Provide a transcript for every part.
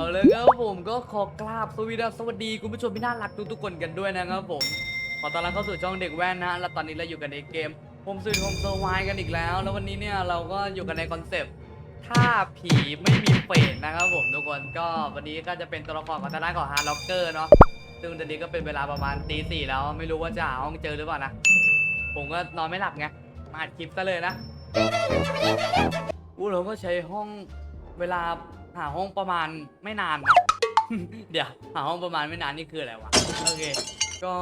เอาเลยครับผมก็ขอกราบสวีดัสสวัสดีคุณผู้ชมที่น่ารักทุกๆคนกันด้วยนะครับผมขอต้อนรับเข้าสู่ช่องเด็กแว่นนะและตอนนี้เราอยู่กันในเกมผมสื่อโฮมเซอร์ไวกันอีกแล้ว แล้ววันนี้เนี่ยเราก็อยู่กันในคอนเซปต์ถ้าผีไม่มีเฟสนะครับผมทุกคนก็วันนี้ก็จะเป็นตัวละครของทางด้านของฮาร์ล็อกเกอร์เนาะซึ่งตอนนี้ก็เป็นเวลาประมาณตีสี่แล้วไม่รู้ว่าจะหาห้องเจอหรือเปล่านะผมก็นอนไม่หลับไงมาอัดคลิปซะเลยนะอู้เราก็ใช้ห้องเวลา หาห้องประมาณไม่นานนะ เดี๋ยว หาห้องประมาณไม่นานนี่คืออะไรวะ โอเค ก็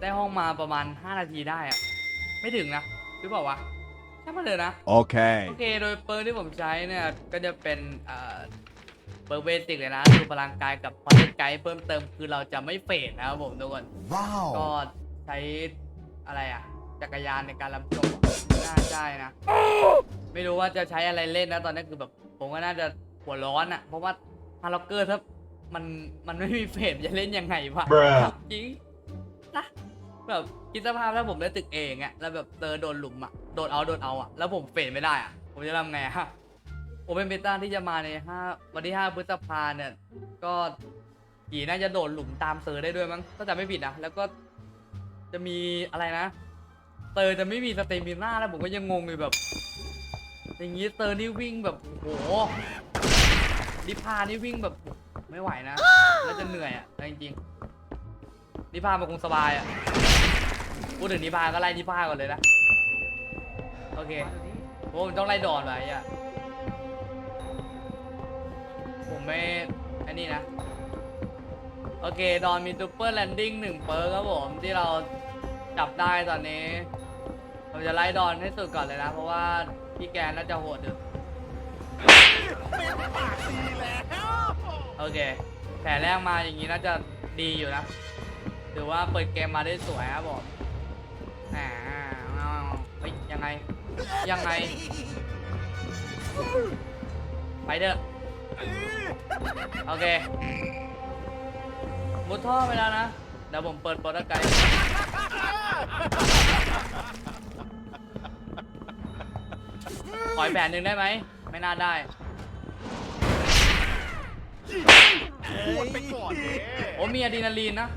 ได้ห้องมาประมาณ 5 นาทีได้อะไม่ถึงนะหรือเปล่าวะใช่มาเลยนะ Okay. โอเค โดยเปิร์กที่ผมใช้เนี่ย ก็จะเป็นเอ่อเปิร์กเบสิกเลยนะดูพลังกายกับพอเทนไกด์เพิ่มเติมคือเราจะไม่เฟดนะครับผมทุกคน ก็ Wow. ใช้อะไรอะ จักรยานในการรับชมน่าใช่นะ ไม่รู้ว่าจะใช้อะไรเล่นนะ ตอนนี้คือแบบ ผมก็น่าจะ หัวร้อนอะเพราะว่าฮาร์ล็อกเกอร์ถ้ามันมันไม่มีเฟดจะเล่นยังไงวะ Bruh จริงนะแบบคิดสภาพถ้าผมได้ตึกเองอะแล้วแบบเจอโดนหลุมอะโดนเอาโดนเอาอะแล้วผมเฟดไม่ได้อะผมจะทำไงอะผมเป็นเบต้าที่จะมาในห้าวันที่ห้าพฤษภาเนี่ย ก็ผีน่าจะโดดหลุมตามเซอร์ได้ด้วยมั้งถ้าจำไม่ผิดนะแล้วก็จะมีอะไรนะเตอร์จะไม่มีสเตมิน่าแล้วผมก็ยังงงอยู่แบบ อย่างงี้เตอร์นี่วิ่งแบบโอ้โหดิพานี่วิ่งแบบไม่ไหวนะ แล้วจะเหนื่อยอะจริงๆนิพามันคงสบายอะพูดถึงนิพาก็ไล่นิพาก่อนเลยนะ โอเคโอ้ผมต้องไล่ดอนไว้อะผมไม่อันนี้นะ โอเค ดอนมีซูเปอร์แลนดิ้งหนึ่งเปิร์ครับผมที่เราจับได้ตอนนี้ผมจะไล่ดอนให้สุดก่อนเลยนะ เพราะว่า พี่แกนน่าจะโหดอยู่โอเค แผลแรกมาอย่างนี้น่าจะดีอยู่นะถือว่าเปิดเกมมาได้สวยครับผมอ่าเฮ้ยยังไง ยังไง ไปเถอะโอเค มุดท่อไปแล้วนะ เดี๋ยวผมเปิดโปรตไกด์ ขออีกแผนหนึ่งได้ไหม ไม่น่าได้ไปก่อนเลยโอ้มีอะดรีนาลีนนะ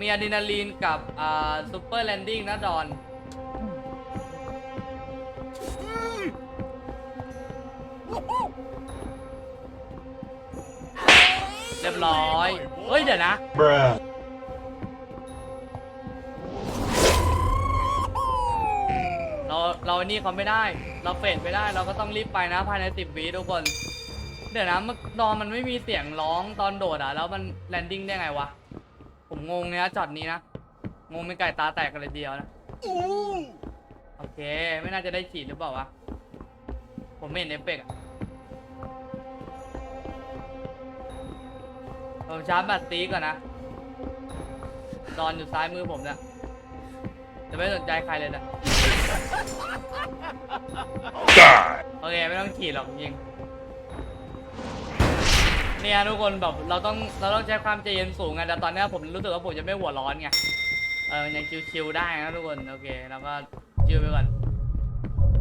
มีอะดรีนาลีนกับอ่าซูเปอร์แลนดิ้งนะดอน เรียบร้อย เฮ้ยเดี๋ยวนะ Bruh. เราอันนี่เขาไม่ได้ เราเฟดไม่ได้ เราก็ต้องรีบไปนะภายในสิบวิทุกคน เดี๋ยวนะเมื่อตอนมันไม่มีเสียงร้องตอนโดดอะ แล้วมันแลนดิ้งได้ไงวะ ผมงงเนี่ยจอดนี้นะ งงเป็นไก่ตาแตกกันเลยเดียวนะอโอเค ไม่น่าจะได้ฉีดหรือเปล่าวะ ผมไม่เห็นเอฟเฟกต์ผมชาร์จแบตตีก่อนนะดอนอยู่ซ้ายมือผมเนี่ยจะไม่สนใจใครเลยนะ โอเคไม่ต้องฉีดหรอกจริง เนี่ยทุกคนแบบเราต้องเราต้องใช้ความใจเย็นสูงไงแต่ตอนเนี้ยผมรู้สึกว่าผมจะไม่หัวร้อนไง เออมันยังชิวๆได้นะทุกคนโอเคเราก็ชิวไปก่อน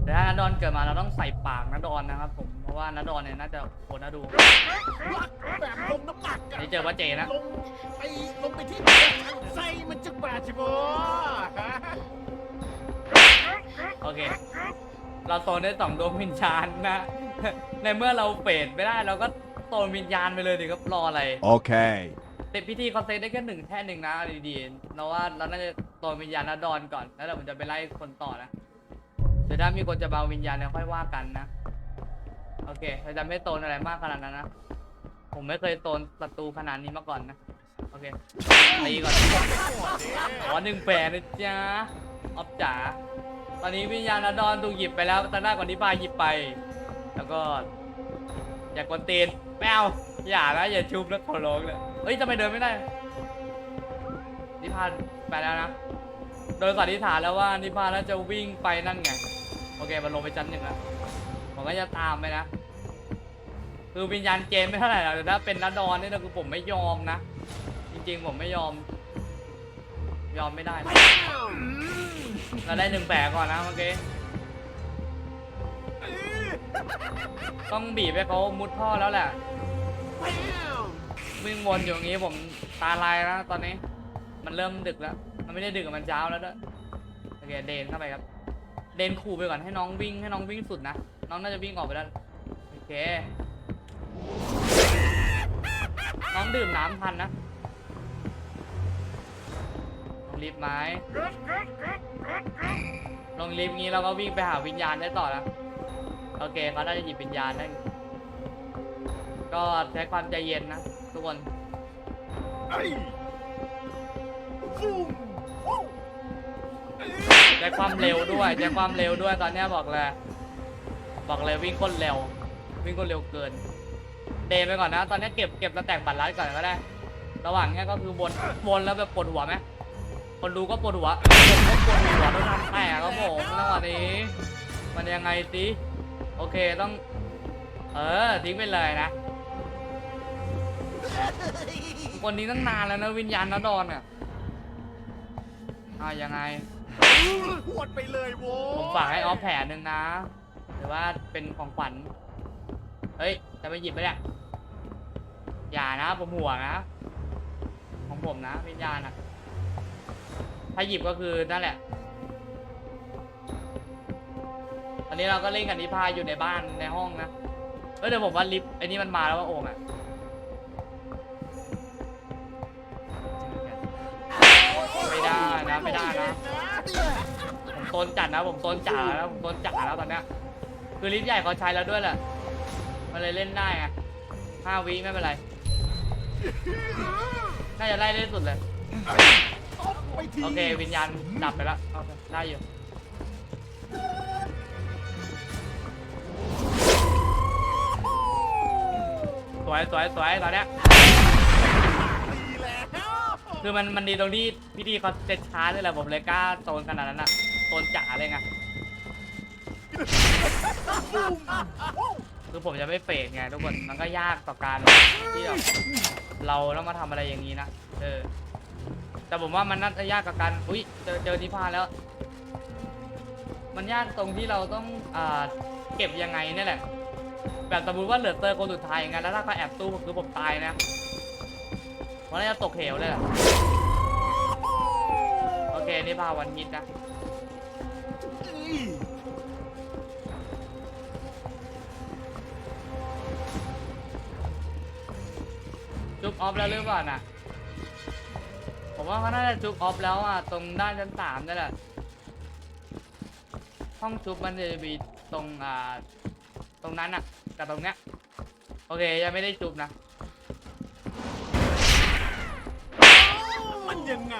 แต่ถ้านัดดอนเกิดมาเราต้องใส่ปากนัดดอนนะครับ ผมเพราะว่านัดดอนเนี่ยน่าจะโหดน่าดู แบบลงน้ำหนักอะนี่เจอว่าเจนะ ลงไปลงไปที่ไส้มันจะบาดจิบอ เค เราโซนได้สองดวงวิญญาณนะ ในเมื่อเราเฟดไม่ได้เราก็โซนวิญญาณไปเลยดิครับรออะไร Okay. เต็มพิธีคอนเซ็ปต์ได้แค่หนึ่งแท่หนึ่งนะเอาดีๆเราว่าเราน่าจะตัววิญญาณนดอนก่อน แล้วเดี๋ยวผมจะไปไล่คนต่อนะเดี๋ยวถ้ามีคนจะเบาวิญญาณเนี่ยค่อยว่ากันนะ โอเคเราจะไม่โซนอะไรมากขนาดนั้นนะ ผมไม่เคยโซนศัตรูขนาดนี้มาก่อนนะ โอเคตีก่อนอ๋อหนึ่งแปดนะจ๊ะออฟจ๋า ตอนนี้วิญญาณนดอนถูกหยิบไปแล้วตอนหน้าก่อนที่พาหยิบไป แล้วก็ อย่ากกวนตีนไม่เอาอย่านะอย่าชุบนะขอร้องเลยเฮ้ยทำไมเดินไม่ได้ นิพานไปแล้วนะ โดยสันนิษฐานแล้วว่านิพานน่าจะวิ่งไปนั่นไง โอเคมันลงไปชั้นหนึ่งแล้วผมก็จะตามไปนะ คือวิญญาณเกมไม่เท่าไหร่หรอกแต่ถ้าเป็นนัดดอนนี่นะคือผมไม่ยอมนะ จริงๆผมไม่ยอม ยอมไม่ได้นะ เราได้หนึ่งแผลก่อนนะเมื่อกี้ ต้องบีบให้เขามุดท่อแล้วแหละมวิ่งวนอยู่อย่างนี้ผมตาลายแล้วตอนนี้ มันเริ่มดึกแล้ว มันไม่ได้ดึกอะมันเช้าแล้วด้วย โอเคเดนเข้าไปครับ เดนขู่ไปก่อนให้น้องวิ่งให้น้องวิ่งสุดนะ น้องน่าจะวิ่งออกไปแล้ว โอเค น้องดื่มน้ำทันนะลงลิฟต์ไหม ลงลิฟต์งี้เราก็วิ่งไปหาวิญญาณได้ต่อนะโอเคเขาน่าจะหยิบวิญญาณได้ก็ใช้ความใจเย็นนะ ทุกคนไอ้ใช้ความเร็วด้วยใช้ความเร็วด้วยตอนนี้บอกเลยบอกเลยวิ่งคนเร็ว วิ่งคนเร็วเกินเดไปก่อนนะ ตอนนี้เก็บเก็บแล้วแตกบัตรลัดก่อนก็ได้ ระหว่างนี้ก็คือวนวนแล้วแบบปวดหัวไหม คนดูก็ปวดหัวผมก็ปวดหัวต้องทำแตกครับผมจังหวะนี้ มันยังไงสิโอเคต้อง เออทิ้งไปเลยนะคนนี้ตั้งนานแล้วนะวิญญาณนดอนอะอ่ายังไงหวดไปเลยโว้ยผมฝากให้ออฟแผลหนึ่งนะหรือว่าเป็นของขวัญเฮ้ยจะไปหยิบไปเนี่ยอย่านะผมห่วงนะ ของผมนะวิญญาณอะ ถ้าหยิบก็คือนั่นแหละ ตอนนี้เราก็เล่นกันนิพาอยู่ในบ้านในห้องนะเออเดี๋ยวผมว่าลิฟต์ไอ้นี่มันมาแล้วว่าโอ่งอะไม่ได้นะไม่ได้นะ ผมโซนจัดนะ ผมโซนจ๋าแล้วผมโซนจ๋าแล้วตอนเนี้ยคือลิ้นใหญ่เขาใช้แล้วด้วยแหละมันเลยเล่นได้ไงห้าวิไม่เป็นไร น่าจะไล่ได้สุดเลย ไปทีโอเค วิญญาณดับไปแล้วโอเคได้อยู่สวยสวยสวยตอนเนี้ยดีแล้วคือมันมันดีตรงที่พี่ดีเขาเซ็ตช้าด้วยแหละผมเลยกล้าโซนขนาดนั้นอะโซนจ๋าเลยไงคือผมจะไม่เฟดไงทุกคนมันก็ยากต่อการที่แบบเราต้องมาทำอะไรอย่างนี้นะเออ แต่ผมว่ามันน่าจะยากกับการอุ้ยเจอเจอนิพพานแล้ว มันยากตรงที่เราต้องอ่าเก็บยังไงนี่แหละ แบบสมมติว่าเหลือเตอร์คนสุดท้ายอย่างนั้นแล้วถ้าเขาแอบตู้ผมคือผมตายนะมันน่าจะตกเหวเลยแหละโอเคนี่พาวันฮิตนะจุกออฟแล้วหรือเปล่าน่ะ ผมว่าเขาน่าจะจุกออฟแล้วอะตรงด้านชั้นสามนี่แหละ ห้องจุบมันจะมีตรงอ่าตรงนั้นอะกับตรงเนี้ยโอเคยังไม่ได้จุบนะ มันยังไง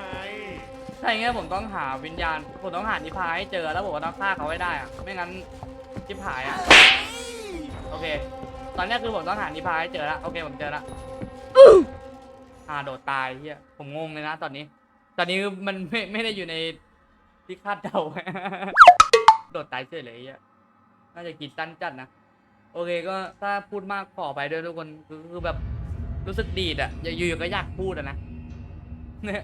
ถ้าอย่างเงี้ยผมต้องหาวิญญาณ ผมต้องหานิพพานให้เจอแล้วผมก็ต้องฆ่าเขาให้ได้อะไม่งั้นชิบหายอะโอเค ตอนเนี้ยคือผมต้องหานิพพานให้เจอแล้วโอเคผมเจอแล้วอ่าโดดตายเฮียผมงงเลยนะตอนนี้ ตอนนี้มันไม่ไม่ได้อยู่ในที่คาดเดา โดดตายเฉยเลยเฮียน่าจะกินสั้นจัดนะ โอเคก็ถ้าพูดมากขอไปด้วยทุกคนคือคือแบบรู้สึกดีดอะอย่าอยู่ๆก็อยากพูดอะนะเนี่ย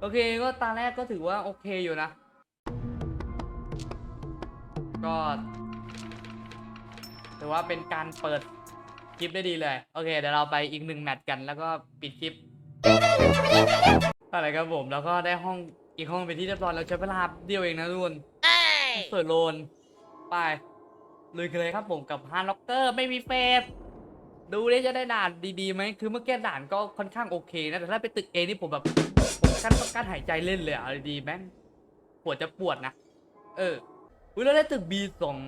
โอเคก็ตาแรกก็ถือว่าโอเคอยู่นะ ก็ถือว่าเป็นการเปิด คลิปได้ดีเลย โอเค เดี๋ยวเราไปอีกหนึ่งแมตช์กันแล้วก็ปิดคลิปอะไรครับผมแล้วก็ได้ห้องอีกห้องเป็นที่เรียบร้อยแล้วใช้เวลาเดียวเองนะทุกคนเปิดโลนไปลุยกันเลยครับผมกับฮาร์ล็อกเกอร์ไม่มีเฟสดูดิจะได้ด่านดีๆไหมคือเมื่อกี้ด่านก็ค่อนข้างโอเคนะแต่ถ้าไปตึกเอนี่ผมแบบผมกั้นต้องกั้นหายใจเล่นเลยอะเอาดีๆแม่งปวดจะปวดนะ เอออุ้ยแล้วได้ตึกบีสอง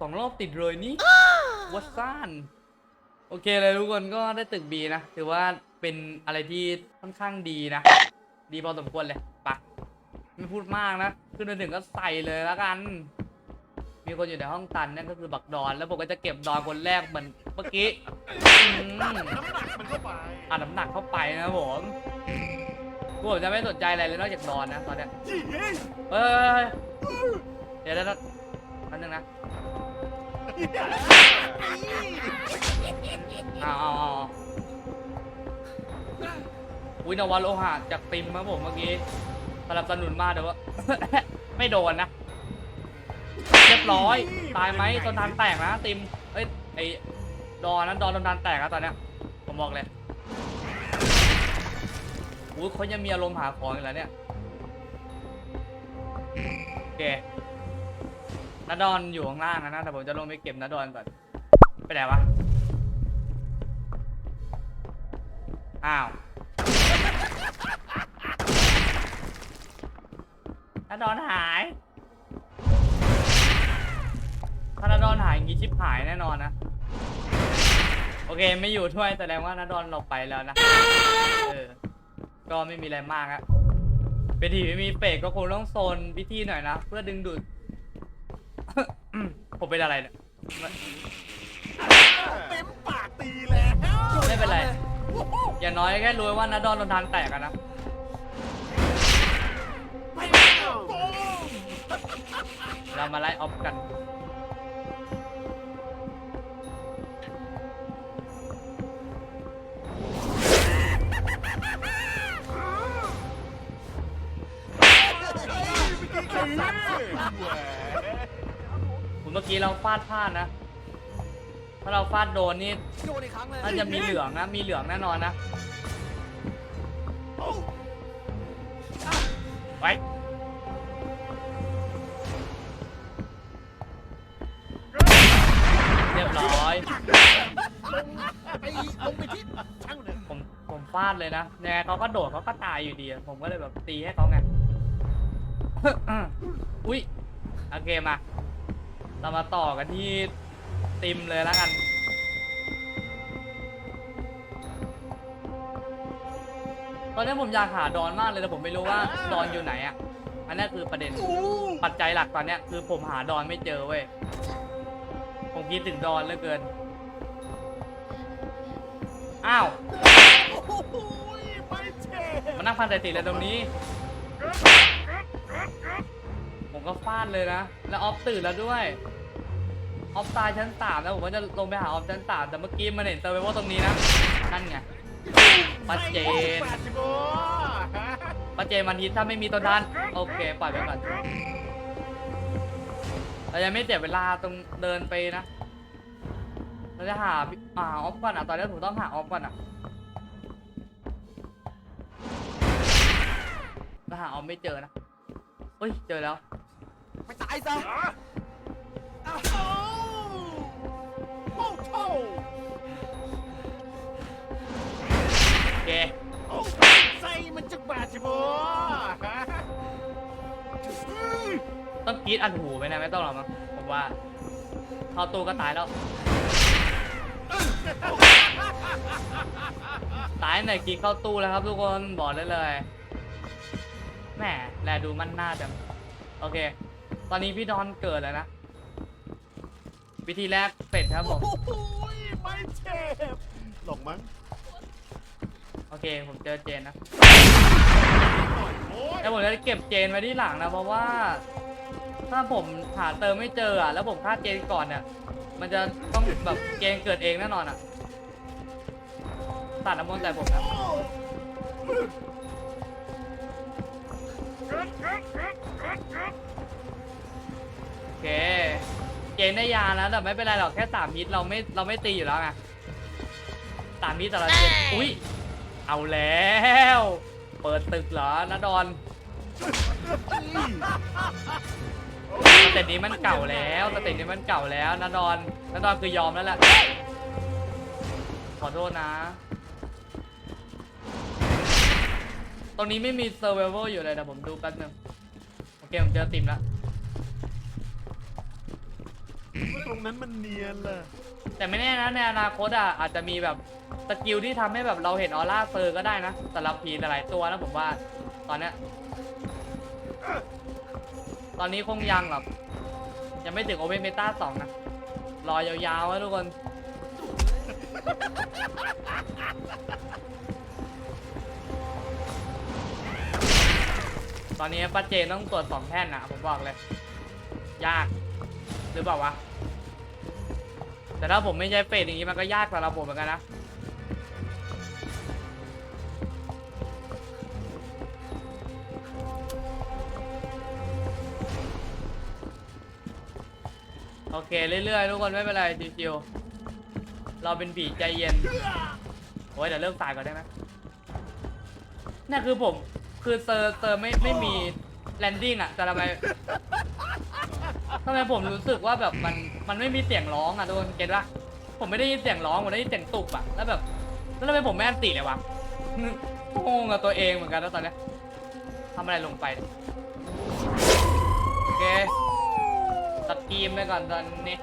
สองรอบติดเลยนี่วัดซ่าน โอเคเลยทุกคนก็ได้ตึกบีนะ ถือว่าเป็นอะไรที่ค่อนข้างดีนะ ดีพอสมควรเลยปะไม่พูดมากนะ ขึ้นไปถึงก็ใส่เลยแล้วกัน มีคนอยู่ในห้องตันนั่นก็คือบักดอน แล้วผมก็จะเก็บดอนคนแรกเหมือนเมื่อกี้อืมน้ำหนักมันเข้าไปอัดน้ำหนักเข้าไปนะครับผมกูผมจะไม่สนใจอะไรเลยนอกจากดอนนะตอนเนี้ยยี่เฮ้ยเฮ้ยเดี๋ยวแล้วอันนึงนะ เอาเอาเอาอุ้ยนวัตโลหะจากติมครับผมเมื่อกี้สนับสนุนมาเดี๋ยวว่า ไม่โดนนะ เรียบร้อย ตายไหมตอนทานแตกนะ ติมเอ้ยไอ้ดอนนั้นดอนโดนดันแตกแล้วตอนเนี้ยผมบอกเลยอุ้ยเขายังมีอารมณ์หาของอีกแล้วเนี่ยโอเค นาดอนอยู่ข้างล่างนะแต่ผมจะลงไปเก็บนาดอนก่อนไปไหนวะอ้าวนาดอนหายถ้านาดอนหายงี้ชิบหายแน่นอนนะโอเคไม่อยู่ด้วยแสดงว่านาดอนเราไปแล้วนะเออก็ไม่มีอะไรมากอะเป็นทีไม่มีเฟกก็คงต้องโซนพิธีหน่อยนะ เพื่อดึงดูด ผมเป็นอะไรเนี่ยเต็มปากตีแล้วไม่เป็นไร อย่างน้อยแค่รู้ว่านาดอนโดนทางแตกอะนะไปแล้วโกงเรามาไล่ออฟกันผม เมื่อกี้เราฟาดพลาดนะ ถ้าเราฟาดโดนนี่โดนอีกครั้งเลยน่าจะมีเหลืองนะ มีเหลืองแน่นอนนะไว้เรียบร้อย ไปลงไปที่ช่างเถอะผมผมฟาดเลยนะยังไงเขาก็โดดเขาก็ตายอยู่ดีอะผมก็เลยแบบตีให้เขาไง อุ้ยโอเคมา เรามาต่อกันที่ติมเลยแล้วกัน ตอนนี้ผมอยากหาดอนมากเลยแต่ผมไม่รู้ว่าดอนอยู่ไหนอะ อันนี้คือประเด็น ปัจจัยหลักตอนเนี้ยคือผมหาดอนไม่เจอเว้ย ผมคิดถึงดอนเหลือเกิน อ้าวโอ้โหไม่เจ็บมานั่งพันสายติเลยตรงนี้ ผมก็ฟาดเลยนะ แล้วออฟตื่นแล้วด้วย ออฟตายชั้นสามแล้วผมก็จะลงไปหาออฟชั้นสามแต่เมื่อกี้มันเห็นเซอร์ไวเวอร์ตรงนี้นะ นั่นไงปัจเจนแปดสิบโอ้ปัจเจนมันฮิตถ้าไม่มีตัวดันโอเคปล่อยไปก่อนเรายังไม่เสียเวลาตรงเดินไปนะ เราจะหาอ่าออฟก่อนอะ ตอนนี้ผมต้องหาออฟก่อนอะเราหาออฟไม่เจอนะเฮ้ย เจอแล้ว ไปตายซะอ้าวโอ้โหโอเคโอ้ใส่มันจะบาดจิบฮะต้องกรีดอันหูไหมเนะไม่ต้องหรอกมั้งผมว่าเข้าตู้ก็ตายแล้ว ตายไหนกรีดเข้าตู้แล้วครับทุกคนบอกได้เลยแหมแลดูมันหน้าจังโอเค ตอนนี้พี่ดอนเกิดแล้วนะ วิธีแรกเสร็จครับผม โอ้โหไม่เจ็บหลงมั้งโอเค ผมเจอเจนนะหน่อยโอ้ยแล้วผมจะเก็บเจนไว้ที่หลังนะ เพราะว่า ถ้าผมหาเติมไม่เจออะ แล้วผมฆ่าเจนก่อนเนี่ย มันจะต้องแบบเจนเกิดเองแน่นอนอะตัดน้ำมนต์ใส่ผมนะโอเคเจนได้ยานะแต่ไม่เป็นไรหรอกแค่สามฮิตเราไม่เราไม่ตีอยู่แล้วไงสามฮิตแต่เราเจนอุ้ยเอาแล้ว เปิดตึกเหรอนะดอนสเต็ปนี้มันเก่าแล้วสเต็ปนี้มันเก่าแล้วนะดอนนะดอนคือยอมแล้วแหละขอโทษนะ ตรงนี้ไม่มีเซอร์ i ว a l อยู่เลยนะผมดูแป๊บนึงโอเคผมเจอติมแล้ว ตรงนั้นมันเนียนเลยแต่ไม่แน่นะในอนาคตอะอาจจะมีแบบสกิลที่ทำให้แบบเราเห็นออร่าเซอร์ก็ได้นะสำหรับผีหลายๆตัวนะผมว่าตอนเนี้ยตอนนี้คงยังหรอกยังไม่ถึงโอเ n นเมตาสองนะ รอยาวๆนะทุกคน ตอนนี้ป้าเจนต้องตรวจสองแท่นนะผมบอกเลย ยาก หรือเปล่าวะ แต่ถ้าผมไม่ใช้เฟสอย่างนี้มันก็ยากสำหรับผมเหมือนกันนะโอเค เรื่อยๆ ทุกคนไม่เป็นไรชิวๆเราเป็นผีใจเย็น โอ้ยเดี๋ยวเริ่มสายก่อนได้ไหมนี่นคือผม คือเซอร์เซอร์ไม่ไม่มีแลนดิ้งอะแต่ทำไม ทำไมผมรู้สึกว่าแบบมันมันไม่มีเสียงร้องอะทุกคนเก็ตปะผมไม่ได้ยินเสียงร้องผมได้ยินเสียงตุบอะแล้วแบบแล้วทำไมผมไม่อันติเลยวะงงกับตัวเองเหมือนกันแล้วตอนนี้ทำอะไรลงไปโอเคตัดกีมไปก่อนตอนนี้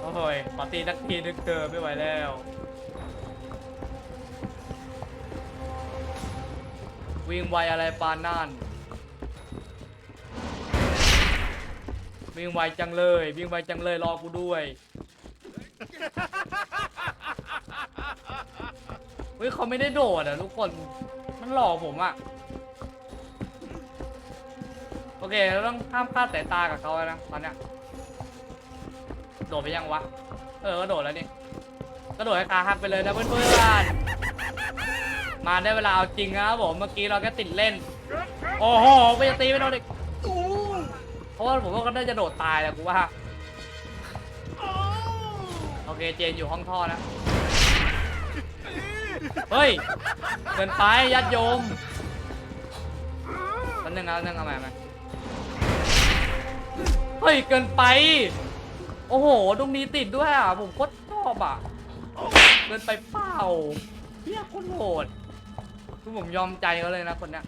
โอ้ยขอตีนักทีนึกเกินไม่ไหวแล้ววิ่งไวอะไรปานนั่น วิ่งไวจังเลย วิ่งไวจังเลยรอกูด้วยเฮ้ยเขาไม่ได้โดดอะทุกคนมันหลอกผมอะโอเคเราต้องห้ามคลาดสายตากับเขาแล้วนะตอนเนี้ยโดดไปยังวะเออก็โดดแล้วนี่ก็โดดให้ขาหักไปเลยนะเพื่อนๆมาได้เวลาเอาจริงนะครับผมเมื่อกี้เราแค่ติดเล่นโอ้โหไปจะตีไม่โดนอีกเพราะ ว่าผมว่าก็น่าจะโดดตายแหละกูว่าโอเคเจนอยู่ห้องท่อนะเฮ้ยเกินไปยัดโยมแป๊บนึงนะแป๊บนึงเอาใหม่เอาใหม่เฮ้ยเกินไป โอ้โหตรงนี้ติดด้วยอะผมโคตรชอบอะเกินไปเปล่าเฮียโคตรโหดคือผมยอมใจเขาเลยนะคนเนี้ย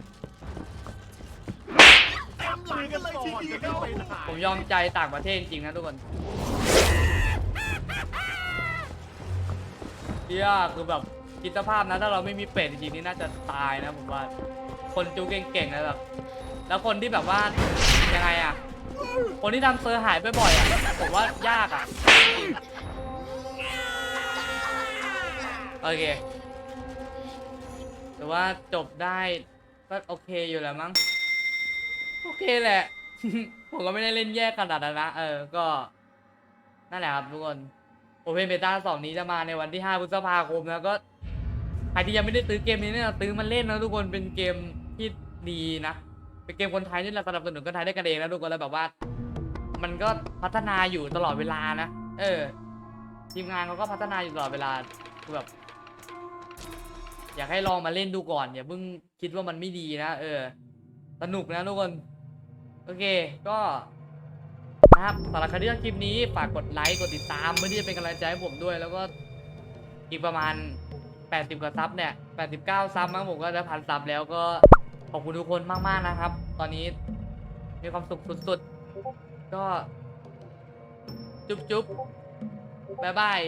ลังกันเลยทีเดียวผมยอมใจต่างประเทศจริงๆนะทุกคนเฮียคือแบบคิดสภาพนะถ้าเราไม่มีเป็ดจริงๆนี่น่าจะตายนะผมว่า คนจูเก่งๆนะแบบแล้วคนที่แบบว่ายังไงอะ คนที่ทำเซอร์หายบ่อยๆอะผมว่ายากอะโอเคแต่ว่าจบได้ก็โอเคอยู่แล้วมั้ง โอเคแหละ ผมก็ไม่ได้เล่นแยกขนาดนั้นนะเออ ก็ นั่นแหละครับทุกคนโอเพนเบต้าสองนี้จะมาในวันที่5พฤษภาคมแล้วก็ใครที่ยังไม่ได้ซื้อเกมนี้เนี่ยซื้อมันเล่นนะทุกคนเป็นเกมที่ดีนะเป็นเกมคนไทยนี่เราสนับสนุนคนไทยได้กันเองนะทุกคนแล้วแบบว่า มันก็พัฒนาอยู่ตลอดเวลานะเออ ทีมงานเขาก็พัฒนาอยู่ตลอดเวลาคือแบบ อยากให้ลองมาเล่นดูก่อนอย่าเพิ่งคิดว่ามันไม่ดีนะเออ สนุกนะทุกคน โอเค ก็นะครับสำหรับใครที่ชอบคลิปนี้ฝากกดไลค์กดติดตามเพื่อที่จะเป็นกำลังใจให้ผมด้วย แล้วก็อีกประมาณ 80 กว่าซับเนี่ย 89 ซับมั้งผมก็จะพันซับแล้วก็ขอบคุณทุกคนมากๆนะครับ ตอนนี้มีความสุขสุดๆ ก็ จุ๊บจุ๊บบ๊ายบาย